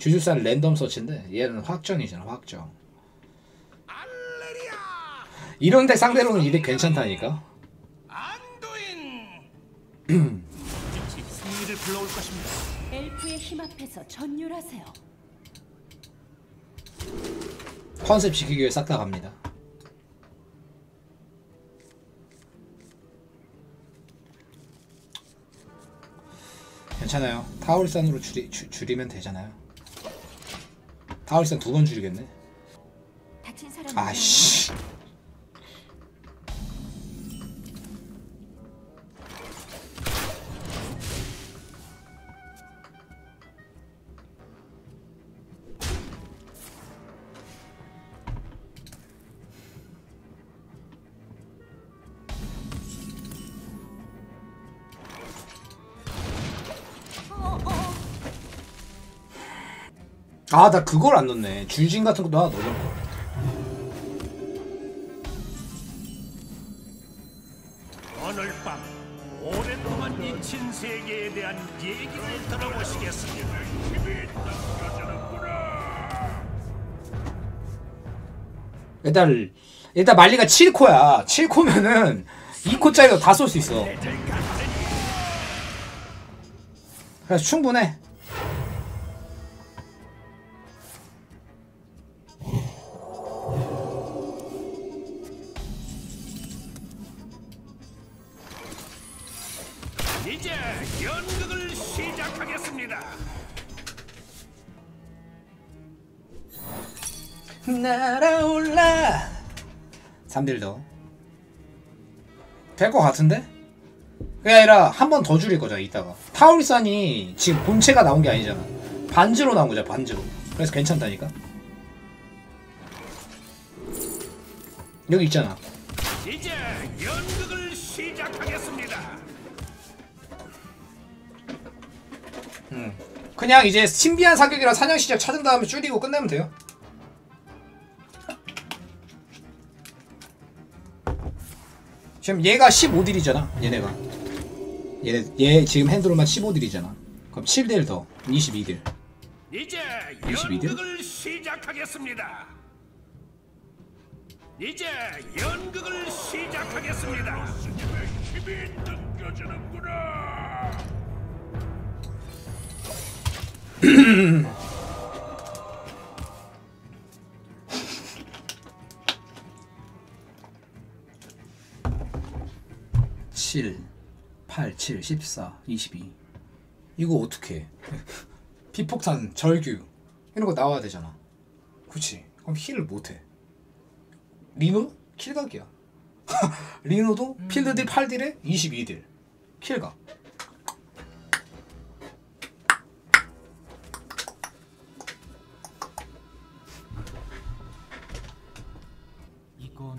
주주산 랜덤 서치인데 얘는 확정이잖아 확정. 이런 데 상대로는 이게 괜찮다니까? 승리를 불러올 것입니다. 엘프의 힘 앞에서 전율하세요. 컨셉 지키기 위해 싹 다 갑니다. 괜찮아요. 타월산으로 줄이, 주, 줄이면 되잖아요 타월산 두번 줄이겠네. 아씨 아 나 그걸 안 넣네. 줄진 같은 것도 하나 넣어놓을 오늘 밤 오랫동안 잊힌 세계에 대한 얘기를 들어보시겠습니다. 일단 일단 말리가 7코야. 7코면은 2코짜리도 다 쏠 수 있어. 그래서 충분해 이제 연극을 시작하겠습니다. 날아올라 3딜 더. 될것 같은데? 그게 아니라 한 번 더 줄일 거잖아 이따가 타울산이 지금 본체가 나온 게 아니잖아 반지로 나온 거잖아 반지로 그래서 괜찮다니까 여기 있잖아 이제 연극을 시작하겠습니다. 음. 그냥 이제 신비한 사격이랑 사냥 시작 찾은 다음에 줄이고 끝내면 돼요 지금 얘가 15딜이잖아 얘네가 얘네 얘 지금 핸드로만 15딜이잖아 그럼 7딜 더 22딜 이제 22딜? 연극을 시작하겠습니다. 이제 연극을 시작하겠습니다. 힘이 느껴지는구나. 칠, 8, 7, 14, 22 이거 어떻게 비폭탄, 절규. 이런 거 나와야 되잖아. 그치? 그럼 힐을 못해. 리노? 킬각이야. 리노도 필드딜 8딜에 22딜. 킬각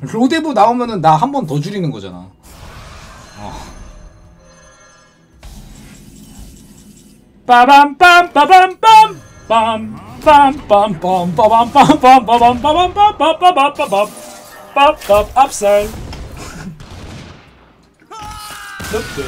로데브 나오면은 나 한 번 더 줄이는 거잖아 어. 빠밤 빰 빠밤 빰 빰, 빰, 빰, 빰, 빠밤, 빰, 빰, 빠밤, 빠밤, 빰, 빰, 빠밤, 빠밤, 빰, 빰, 앞살. 늑등.